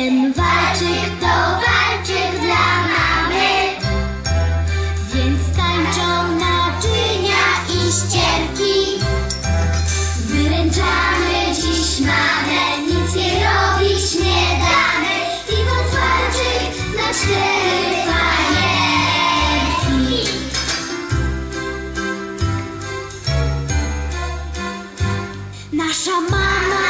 Ten walczyk to walczyk dla mamy. Więc tańczą naczynia i ścierki. Wyręczamy dziś mamę Nic nie robić nie damy. Tylko walczyk na cztery fajerki Nasza mama